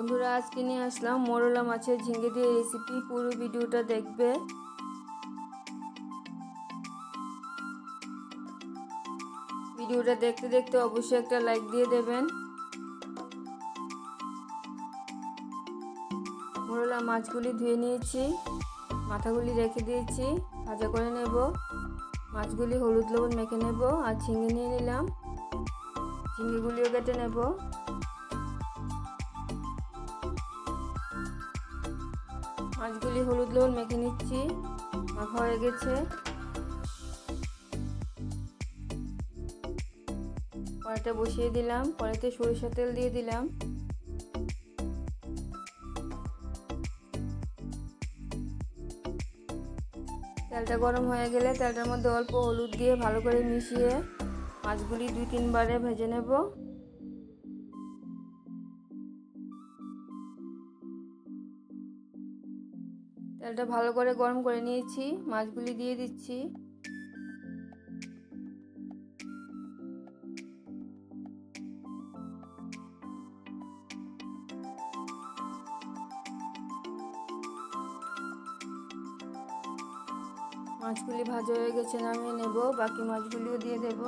বন্ধুরা, আজকে নিয়ে আসলাম মোরলা মাছের ঝিঙ্গে দিয়ে রেসিপি পুরো ভিডিওটা দেখবে। ভিডিওটা দেখতে দেখতে অবশ্যই একটা লাইক দিয়ে দেবেন। মোরলা মাছগুলি ধুয়ে নিয়েছি, মাথাগুলি রেখে দিয়েছি, ভাজা করে নেব। মাছগুলি হলুদ লবণ মেখে নেব আর ঝিঙে নিয়ে নিলাম। ঝিঙেগুলিও কেটে নেব। মাছগুলি হলুদ লবণ মেখে নিচ্ছি। মাখা হয়ে গেছে। কড়াইটা বসিয়ে দিলাম। কড়াইতে সরিষা তেল দিয়ে দিলাম। তেলটা গরম হয়ে গেলে তেলটার মধ্যে অল্প হলুদ দিয়ে ভালো করে মিশিয়ে মাছগুলি দুই তিনবারে ভেজে নেব। তেলটা ভালো করে গরম করে নিয়েছি, মাছগুলি দিয়ে দিচ্ছি। মাছগুলি ভাজা হয়ে গেছে, নামিয়ে নেব, বাকি মাছগুলিও দিয়ে দেব।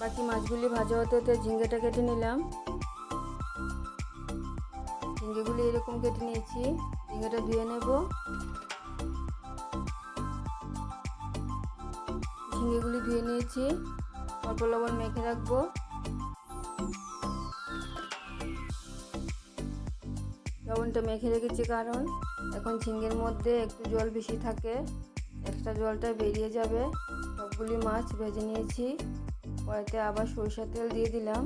বাকি মাছগুলি ভাজা হতে হতে ঝিঙ্গেটা কেটে নিলাম। ঝিঙ্গেগুলি এরকম কেটে নিয়েছি, ঝিঙ্গেটা ধুয়ে নেব। ঝিঙ্গেগুলি ধুয়ে নিয়েছি, অল্প লবণ মেখে রাখব। লবণটা মেখে রেখেছি কারণ এখন ঝিঙ্গের মধ্যে একটু জল বেশি থাকে এক্সট্রা জলটা বেরিয়ে যাবে। সবগুলি মাছ ভেজে নিয়েছি। কড়াইতে আবার সরিষার তেল দিয়ে দিলাম।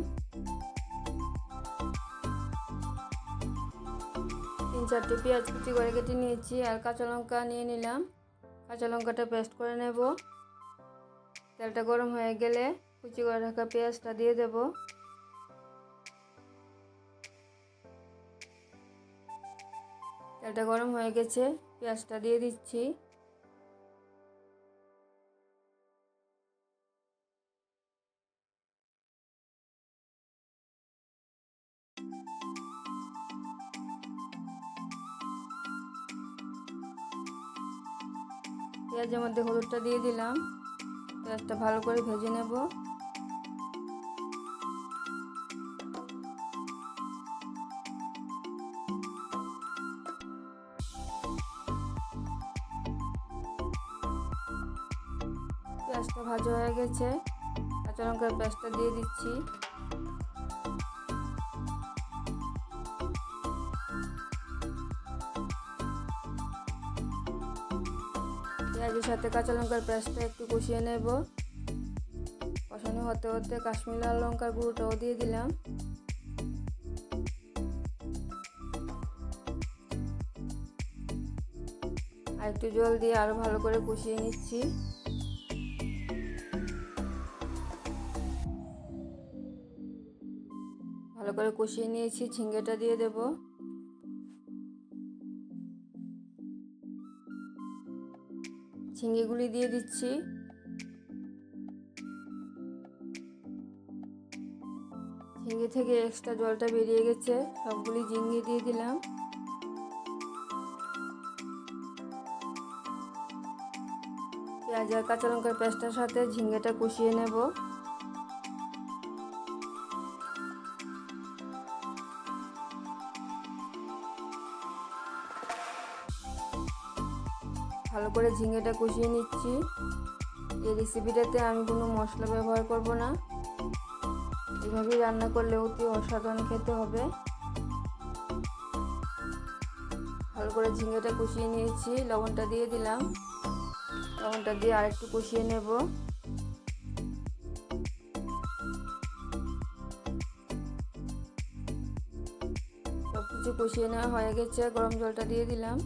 তিন চারটে পেঁয়াজ কুচি করে কেটে নিয়েছি আর কাঁচা লঙ্কা নিয়ে নিলাম। কাঁচা লঙ্কাটা পেস্ট করে নেব। তেলটা গরম হয়ে গেলে কুচি করে রাখা পেঁয়াজটা দিয়ে দেবো। তেলটা গরম হয়ে গেছে, পেঁয়াজটা দিয়ে দিচ্ছি। পেঁয়াজের মধ্যে হলুদটা দিয়ে দিলাম। পেঁয়াজটা ভালো করে ভেজে নেব। পেঁয়াজটা ভাজা হয়ে গেছে। কাঁচা লঙ্কার পেঁয়াজটা দিয়ে দিচ্ছি। পেঁয়াজের সাথে কাঁচা লঙ্কার পেঁয়াজটা একটু কষিয়ে নেব। কষানো হতে হতে কাশ্মীর লাল লঙ্কার গুঁড়োটাও দিয়ে দিলাম। আর একটু জল দিয়ে আরও ভালো করে কষিয়ে নিচ্ছি। ভালো করে কষিয়ে নিয়েছি, ঝিঙ্গেটা দিয়ে দেব। ঝিঙ্গেগুলি দিয়ে দিচ্ছি। ঝিঙে থেকে এক্সট্রা জলটা বেরিয়ে গেছে, সবগুলি ঝিঙ্গে দিয়ে দিলাম। পেঁয়াজ আর কাঁচা লঙ্কার পেস্টার সাথে ঝিঙ্গেটা কষিয়ে নেব। ভালো করে ঝিঙেটা কষিয়ে নিচ্ছি। এই রেসিপিটাতে আমি কোনো মশলা ব্যবহার করব না। এভাবেই রান্না করলে অতি অসাধারণ খেতে হবে। ভালো করে ঝিঙেটা কষিয়ে নিয়েছি, লবণটা দিয়ে দিলাম। লবণটা দিয়ে আরেকটু কষিয়ে নেব। সব কিছু কষিয়ে নেওয়া হয়ে গেছে, গরম জলটা দিয়ে দিলাম।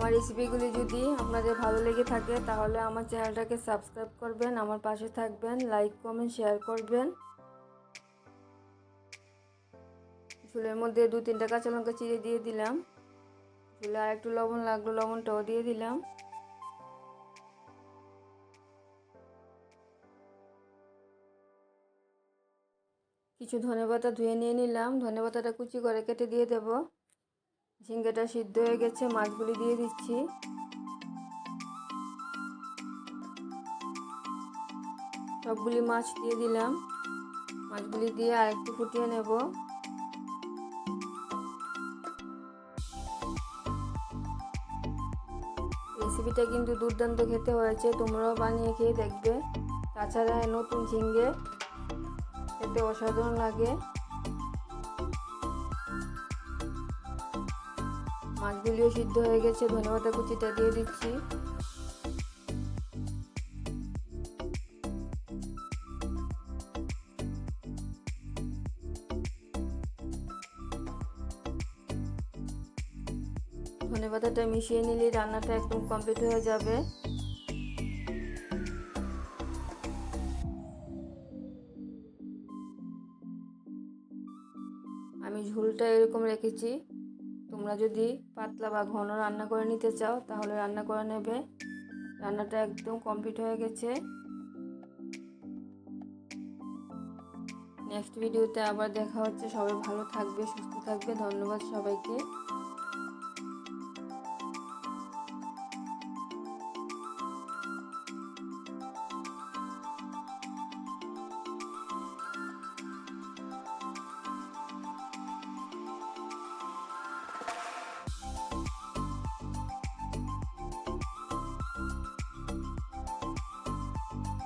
আমার রেসিপিগুলি যদি আপনাদের ভালো লেগে থাকে, তাহলে আমার চ্যানেলটাকে সাবস্ক্রাইব করবেন, আমার পাশে থাকবেন লাইক কমেন্ট শেয়ার করবেন। ঝোলের মধ্যে দু তিনটা কাঁচা লঙ্কা চিড়ে দিয়ে দিলাম। চুলে আর একটু লবণ লাগল, লবণটাও দিয়ে দিলাম। কিছু ধনেপাতা ধুয়ে নিয়ে নিলাম। ধনেপাতাটা কুচি করে কেটে দিয়ে দেব। ঝিঙ্গেটা সিদ্ধ হয়ে গেছে, মাছগুলি দিয়ে দিচ্ছি। সবগুলি মাছ দিয়ে দিলাম। মাছগুলি দিয়ে আর একটু ফুটিয়ে নেব। রেসিপিটা কিন্তু দুর্দান্ত খেতে হয়েছে, তোমরাও বানিয়ে খেয়ে দেখবে। তাছাড়া নতুন ঝিঙ্গে খেতে অসাধারণ লাগে। মাছগুলিও সিদ্ধ হয়ে গেছে। ধনেপাতা কুচিটা দিয়ে দিচ্ছি। ধনেপাতাটা মিশিয়ে নিলে রান্নাটা একদম কমপ্লিট হয়ে যাবে। আমি ঝোলটা এরকম রেখেছি। তোমরা যদি পাতলা বা ঘন রান্না করে নিতে চাও, তাহলে রান্না করে নেবে। রান্নাটা একদম কমপ্লিট হয়ে গেছে। নেক্সট ভিডিওতে আবার দেখা হচ্ছে। সবাই ভালো থাকবে, সুস্থ থাকবে। ধন্যবাদ সবাইকে।